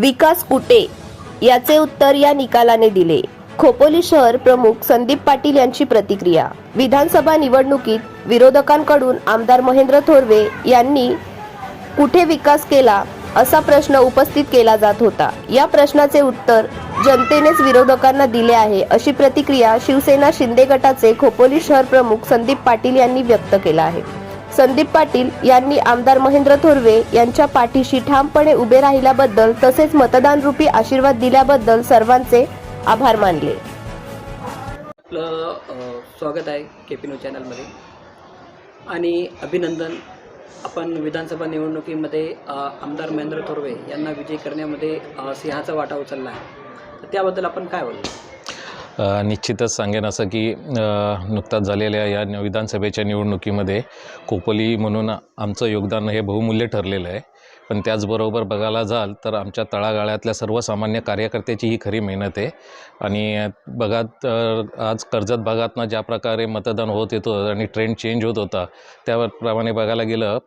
विकास कुटे याचे उत्तर या निकालाने दिले. खोपोली शहर प्रमुख संदीप पाटील यांची प्रतिक्रिया. विधानसभा निवडणुकीत विरोधकांकडून आमदार महेंद्र थोरवे यांनी कुठे विकास केला असा प्रश्न उपस्थित केला जात होता. या प्रश्नाचे उत्तर जनतेनेच विरोधकांना दिले आहे अशी प्रतिक्रिया शिवसेना शिंदे गटाचे खोपोली शहर प्रमुख संदीप पाटील यांनी व्यक्त केला आहे. संदीप पाटील यांनी आमदार महेंद्र थोरवे यांच्या पाठीशी ठामपणे उभे राहिल्याबद्दल तसेच मतदान रूपी आशीर्वाद दिल्याबद्दल सर्वांचे आभार मानले. आपलं स्वागत आहे के पी न्यूज चॅनलमध्ये. आणि अभिनंदन आपण विधानसभा निवडणुकीमध्ये आमदार महेंद्र थोरवे यांना विजयी करण्यामध्ये सिंहाचा वाटा उचलला आहे. तर त्याबद्दल आपण काय बोलू? निश्चितच सांगेन असं की नुकताच झालेल्या या विधानसभेच्या निवडणुकीमध्ये कोपली म्हणून आमचं योगदान हे बहुमूल्य ठरलेलं आहे. पण त्याचबरोबर बघायला जाल तर आमच्या तळागाळातल्या सर्वसामान्य कार्यकर्त्याची ही खरी मेहनत आहे. आणि बघा तर आज कर्जत भागातनं ज्या प्रकारे मतदान होत येतं आणि ट्रेंड चेंज होत होता त्याप्रमाणे बघायला गेलं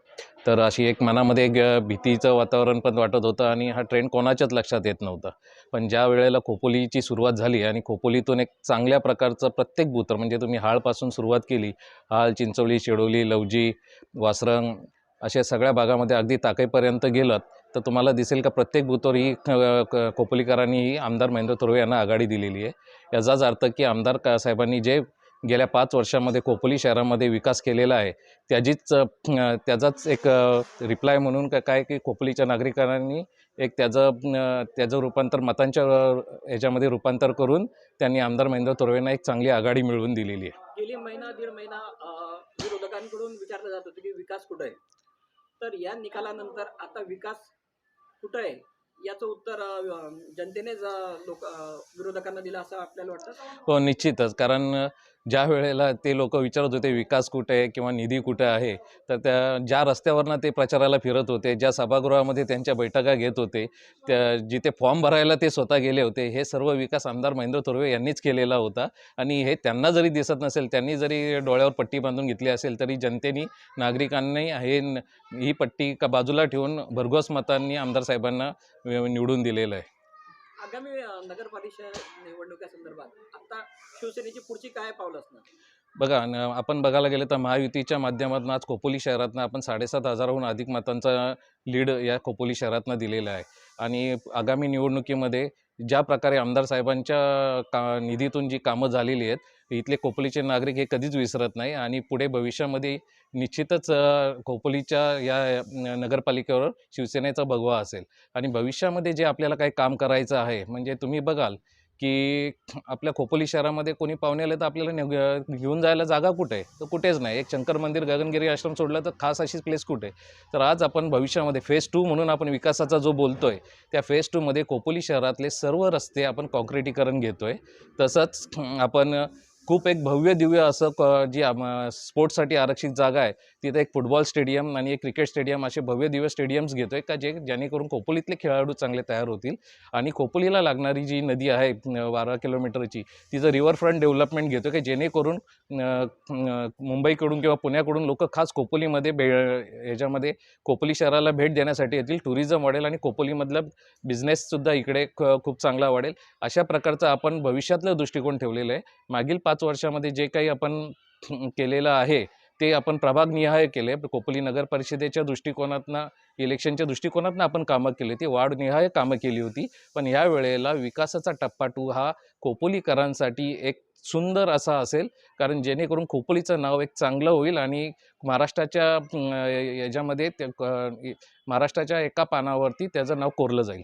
तर अशी एक मनामध्ये एक भीतीचं वातावरण पण वाटत होतं आणि हा ट्रेंड कोणाच्याच लक्षात येत नव्हता. पण ज्या वेळेला खोपोलीची सुरुवात झाली आणि खोपोलीतून एक चांगल्या प्रकारचं प्रत्येक बूथ म्हणजे तुम्ही हाळपासून सुरुवात केली हाळ चिंचवली शेडोली लवजी वासरंग अशा सगळ्या भागामध्ये अगदी ताकईपर्यंत गेलं तर तुम्हाला दिसेल का प्रत्येक बुथवर ही क- ही आमदार महेंद्र तुर्वे यांना आघाडी दिलेली आहे. याचाच अर्थ की आमदार का साहेबांनी जे गेल्या पाच वर्षामध्ये खोपली शहरामध्ये विकास केलेला आहे त्याचीच त्याचाच एक रिप्लाय म्हणून का काय की खोपलीच्या नागरिकांनी एक त्याचं त्याचं रूपांतर मतांच्या याच्यामध्ये रूपांतर करून त्यांनी आमदार महेंद्र तुर्वेंना एक चांगली आघाडी मिळवून दिलेली आहे. गेली महिना दीड महिना विरोधकांकडून विचारलं जात होतं की विकास कुठं आहे? तर या निकालानंतर आता विकास कुठं आहे? याचं उत्तर जनतेने जनतेनेच लोक विरोधकांना दिलं असं आपल्याला वाटतं? हो निश्चितच. कारण ज्या वेळेला ते लोक विचारत होते विकास कुठे आहे किंवा निधी कुठे आहे? तर त्या ज्या रस्त्यावरनं ते प्रचाराला फिरत होते ज्या सभागृहामध्ये त्यांच्या बैठका घेत होते त्या जिथे फॉर्म भरायला ते स्वतः गेले होते हे सर्व विकास आमदार महेंद्र थोरवे यांनीच केलेला होता. आणि हे त्यांना जरी दिसत नसेल त्यांनी जरी डोळ्यावर पट्टी बांधून घेतली असेल तरी जनतेनी नागरिकांनी हे ही पट्टी का बाजूला ठेवून भरघोस मतांनी आमदार साहेबांना निवडून दिलेलं आहे. आगामी नगर परिषद निवडणुकीसंदर्भात आता शिवसेनेची पुढची काय पावलं असणार? बघा आपण बघायला गेलं तर महायुतीच्या माध्यमातून आज खोपोली शहरातनं आपण साडेसात हजाराहून अधिक मतांचा लीड या खोपोली शहरातनं दिलेला आहे. आणि आगामी निवडणुकीमध्ये ज्या प्रकारे आमदार साहेबांच्या का निधीतून जी कामं झालेली आहेत इथले खोपोलीचे नागरिक हे कधीच विसरत नाही आणि पुढे भविष्यामध्ये निश्चितच खोपोलीच्या या नगरपालिकेवर शिवसेनेचा भगवा असेल. आणि भविष्यामध्ये जे आपल्याला काही काम करायचं आहे म्हणजे तुम्ही बघाल की आपल्या खोपोली शहरामध्ये कोणी पाहुणे आले तर आपल्याला घेऊन जायला जागा कुठे? आहे तर कुठेच नाही. एक शंकर मंदिर गगनगिरी आश्रम सोडलं तर खास अशीच प्लेस कुठे? आहे तर आज आपण भविष्यामध्ये फेज टू म्हणून आपण विकासाचा जो बोलतो आहे त्या फेज टूमध्ये खोपोली शहरातले सर्व रस्ते आपण कॉन्क्रिटीकरण घेतो आहे तसंच आपण खूप एक भव्य दिव्य असं क जी आम- स्पोर्ट्ससाठी आरक्षित जागा आहे तिथे एक फुटबॉल स्टेडियम आणि एक क्रिकेट स्टेडियम असे भव्य दिव्य स्टेडियम्स घेतो आहे का जे जेणेकरून खोपोलीतले खेळाडू चांगले तयार होतील. आणि खोपोलीला लागणारी जी नदी आहे बारा किलोमीटरची तिचं रिव्हरफ्रंट डेव्हलपमेंट घेतो की जेणेकरून मुंबईकडून किंवा पुण्याकडून लोक खास खोपोलीमध्ये बे ह्याच्यामध्ये खोपोली शहराला भेट देण्यासाठी येतील. टुरिझम वाढेल आणि खोपोलीमधलं बिझनेससुद्धा इकडे ख- खूप चांगला वाढेल. अशा प्रकारचा आपण भविष्यातलं दृष्टिकोन ठेवलेलं आहे. मागील पाच पाच वर्षामध्ये जे काही आपण केलेलं आहे ते आपण प्रभागनिहाय केले. खोपोली नगर परिषदेच्या दृष्टिकोनातनं इलेक्शनच्या दृष्टिकोनातनं आपण कामं केली. ती वाढनिहाय कामं केली होती. पण या वेळेला विकासाचा टप्पा टू हा खोपोलीकरांसाठी एक सुंदर असा असेल. कारण जेणेकरून खोपोलीचं नाव एक चांगलं होईल आणि महाराष्ट्राच्या याच्यामध्ये ते महाराष्ट्राच्या एका पानावरती त्याचं नाव कोरलं जाईल.